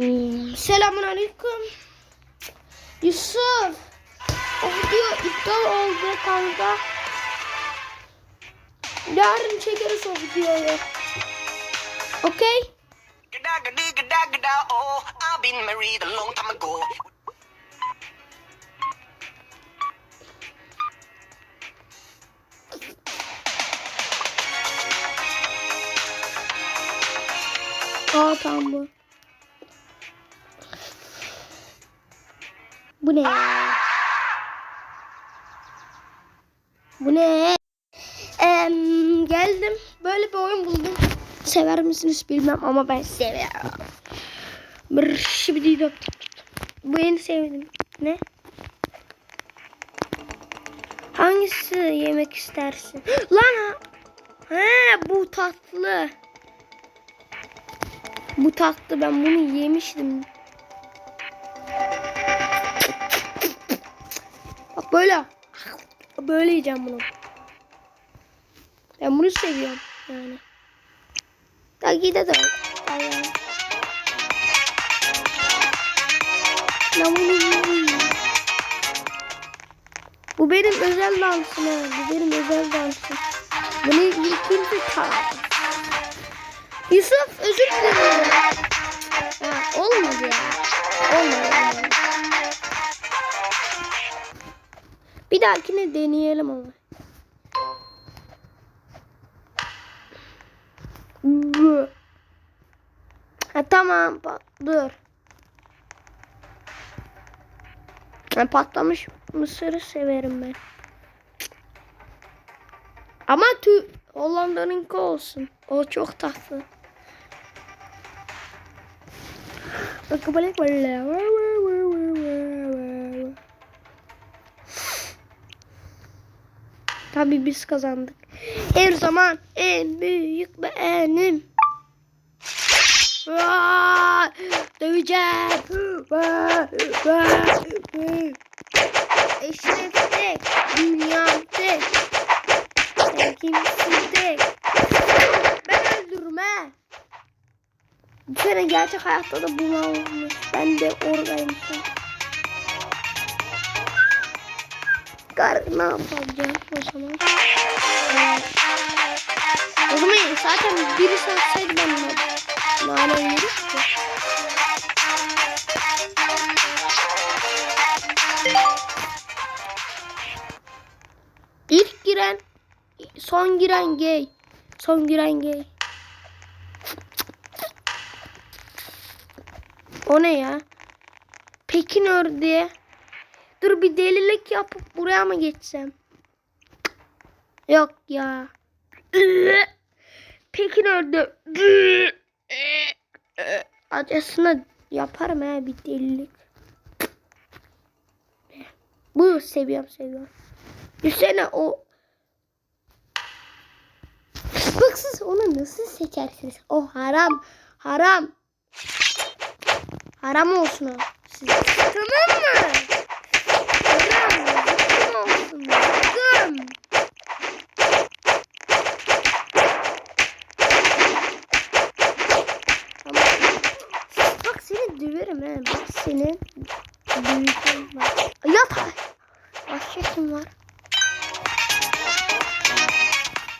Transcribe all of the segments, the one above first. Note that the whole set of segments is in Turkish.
Hmm, Selamun aleyküm. Yusuf. O video iptal oldu kanka. Yarın çekeriz o videoyu. Okey? Oh. Aa tamam bu. Bu ne? Bu ne? Em, geldim. Böyle bir oyun buldum. Sever misiniz bilmem ama ben seviyorum. Bir şibidi dök. Bu en sevdim. Ne? Hangisi yemek istersin? Lan ha. He, bu tatlı. Bu tatlı ben bunu yemiştim. Böyle. Böyle yiyeceğim bunu. Ben bunu seviyorum yani. Takide de yiyeyim. Bu benim özel dansım. Bu benim özel dansım. Bunu ilk kimse çalar. Yusuf özür dilerim. Ha, olmadı ya. Olmadı. olmadı. Bir dahakine deneyelim. Bu. Ha, tamam dur. Ha, patlamış mısırı severim ben. Ama tü Hollanda'nınki olsun. O çok tatlı. Bak balik böyle. Tabii biz kazandık. Her zaman en büyük benim. Döveceğim. Eşref tek. Dünyam tek. Sen kimsin tek? Ben öldürürüm he. Bir sene gerçek hayatta da olmuş. Ben de oradayım şu. Gar ne yapacağım o zaman? Evet. O zaman zaten biri satsaydı ben nane yedik ki. İlk giren son giren gay. Son giren gay. O ne ya? Pekin ördeği. Dur bir delilik yapıp buraya mı geçsem? Yok ya. Pekin ördeği. Acısına yaparım ha bir delilik. Bu seviyorum seviyorum. Düşsene o. Bak siz onu nasıl seçersiniz? O haram. Haram. Haram olsun o. Siz. Tamam mı? Haram. Haram olsun. Haram. Tamam. Bak seni döverim he. Bak seni döveceğim bak. Yat. Başka kim var?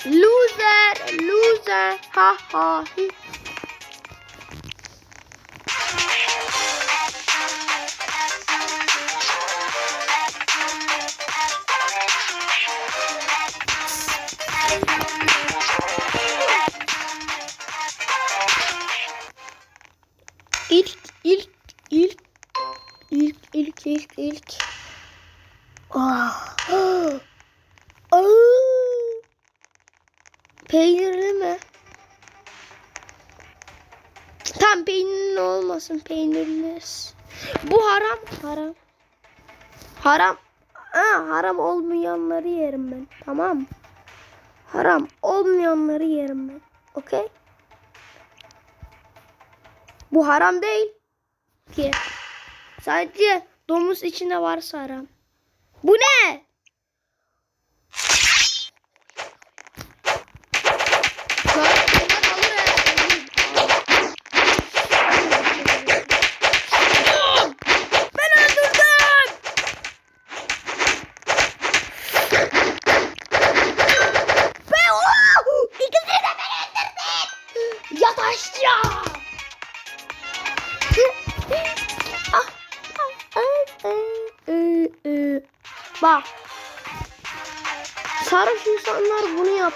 Loser, loser, ha ha hi. İlk, haram haram. Ha, haram olmayanları yerim ben. Tamam. Haram olmayanları yerim ben. Okey? Bu haram değil ki. Sadece domuz içinde varsa haram. Bu ne?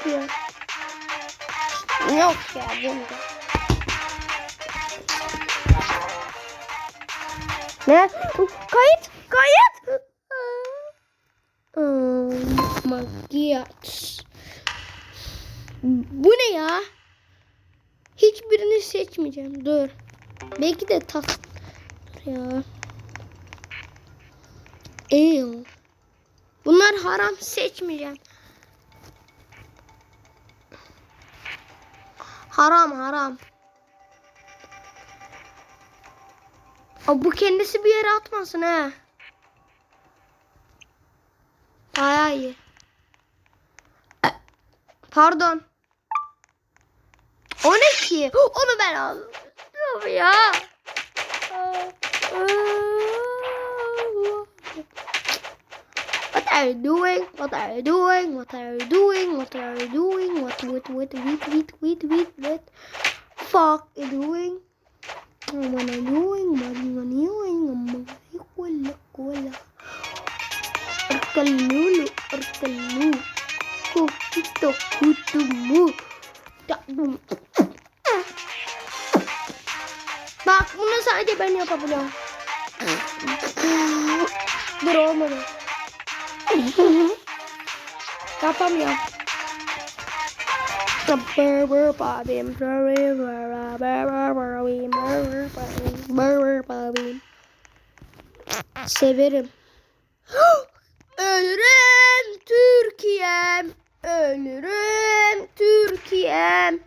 Yapıyor. Yok ya bunda. Ne? Kayıt, kayıt. God. Bu ne ya? Hiçbirini seçmeyeceğim. Dur. Belki de tak. Dur ya. Ew. Bunlar haram seçmeyeceğim. Haram haram. Aa, bu kendisi bir yere atmasın he. Bayağı iyi. Pardon. O ne ki? Onu ben aldım. Ya. Are you doing? What are you doing? What are you doing? What are you doing? What what what what what what what what fuck you doing? What are you doing? What are you doing? Wala wala. Arkalulu, arkalu. Kukito, kutumu. Takbum. Bak bunu sadece ben yapabiliyorum. Olmadı. Yapamıyorum. Severim. Ölürüm Türkiye'm. Ölürüm Türkiye'm.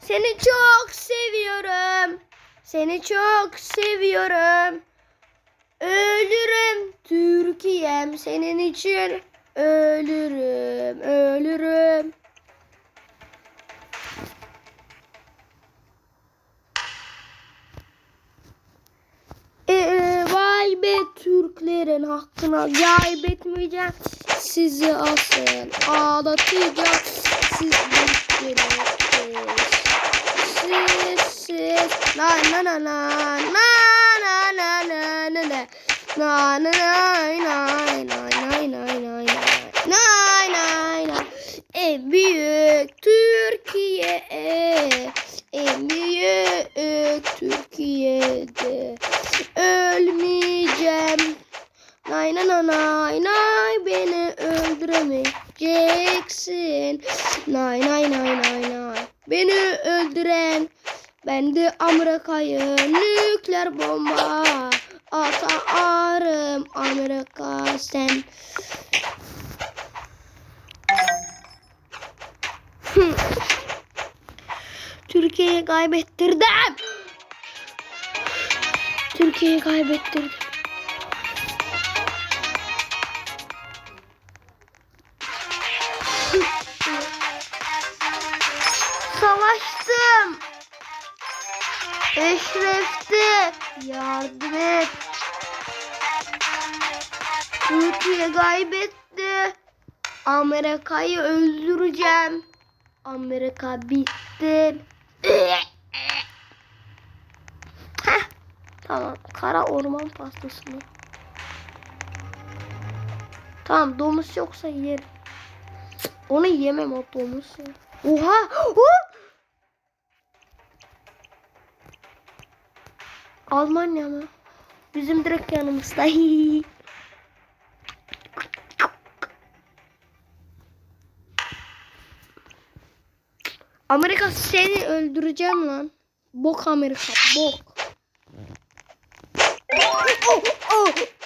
Seni çok seviyorum. Seni çok seviyorum. Ölürüm Türkiye'm senin için. Ölürüm, ölürüm. Vay be Türklerin hakkına gaybetmeyeceğim. Sizi asıl ağlatacağım. Siz Türklerin siz siz na na na na na na na na na na na na na öldüren ben de Amerika'yı nükleer bomba atarım Amerika sen. Türkiye'yi kaybettirdim. Türkiye'yi kaybettirdim. Savaştım. Eşref'ti. Yardım et. Türkiye kaybetti. Amerika'yı öldüreceğim. Amerika bitti. Heh, tamam. Kara orman pastası mı? Tamam domuz yoksa yerim. Onu yemem o domuzu. Oha! Oh! Almanya mı? Bizim direkt yanımızda. Amerika seni öldüreceğim lan. Bok Amerika, bok. Oh, oh. Bu,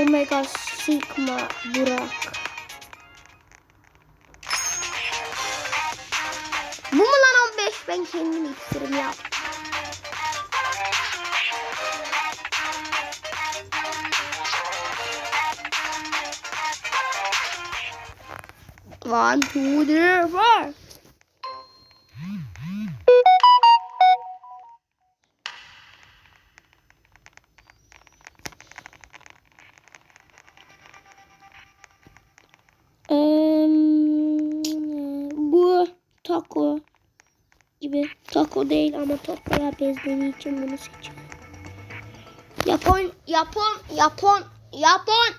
Omega Sigma Burak. Bu mu lan 15? Ben kendim iksirim ya. One, two, three, four. Taco gibi. Taco değil ama tacoya benzediği için bunu seçiyorum. Japon, Japon, Japon, Japon.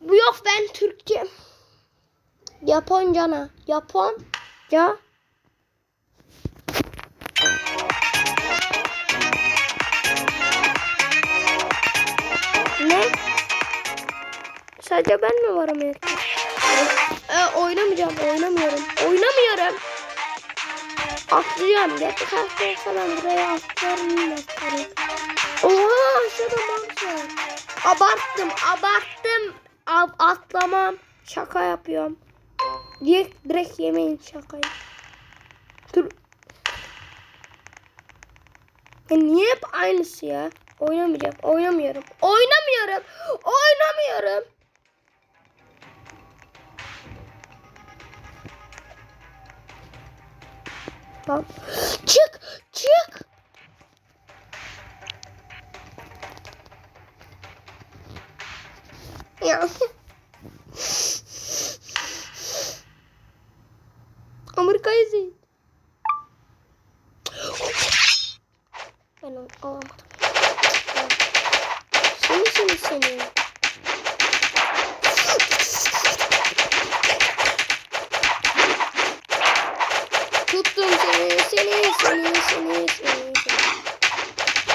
Bu yok ben Türkçe. Japoncana. Japonca. Ne? Sadece ben mi varım erkek? E, oynamayacağım, oynamıyorum. Oynamıyorum. Atlayacağım. Gerçek hayatta falan buraya atlarım. Oha aşağıda bank var. Abarttım, abarttım. Ab atlamam. Şaka yapıyorum. Direkt, direkt yemeyin şakayı. Dur. Ya niye hep aynısı ya? Oynamayacağım. Oynamıyorum. Oynamıyorum. Oynamıyorum. Tamam. Çık. Çık. Ya. Amerika'yı izleyin. Ben alamadım. Seni seni seni.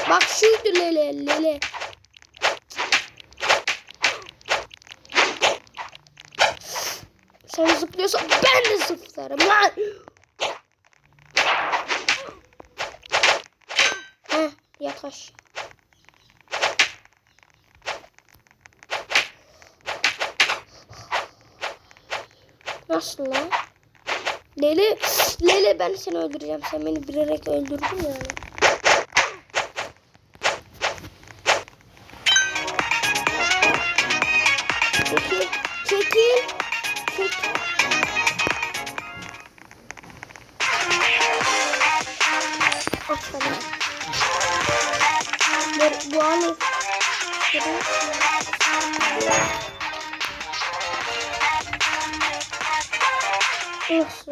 Bak şuydu lele lele. Sen zıplıyorsan ben de zıplarım lan. Heh yaklaş. Nasıl lan? Lele, Lele ben seni öldüreceğim. Sen beni bilerek öldürdün yani. Aferin. Dur, bu anı... Nasıl?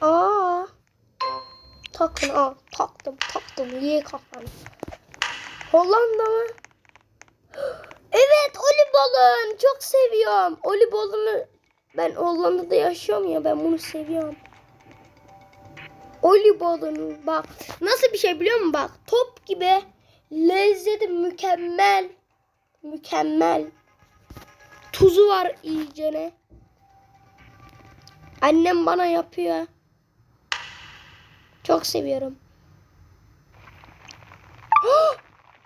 Aa. Takın aa. Taktım taktım. Ye kafanı. Hollanda mı? Evet olibolun. Çok seviyorum. Olibolunu ben Hollanda'da yaşıyorum ya ben bunu seviyorum. Olibolun bak nasıl bir şey biliyor musun bak top gibi lezzeti mükemmel mükemmel tuzu var iyicene. Annem bana yapıyor. Çok seviyorum.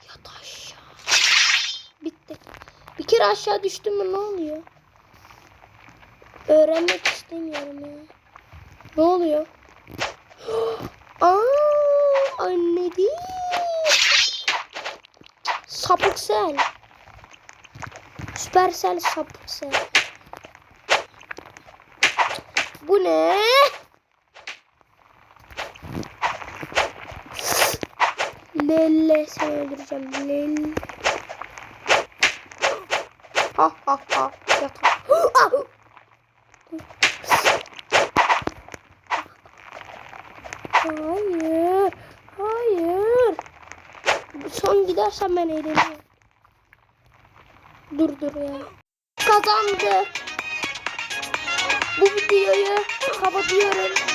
Yat aşağı. Bitti. Bir kere aşağı düştüm mü ne oluyor? Öğrenmek istemiyorum ya. Ne oluyor? Aa, anne değil. Sapıksel. Süpersel sapıksel. Bu ne? Lelle seni öldüreceğim. Lelle. Ha ha ha. Yat. Son gidersen ben eğleniyorum. Dur dur ya. Kazandı. Bu videoyu kapatıyorum.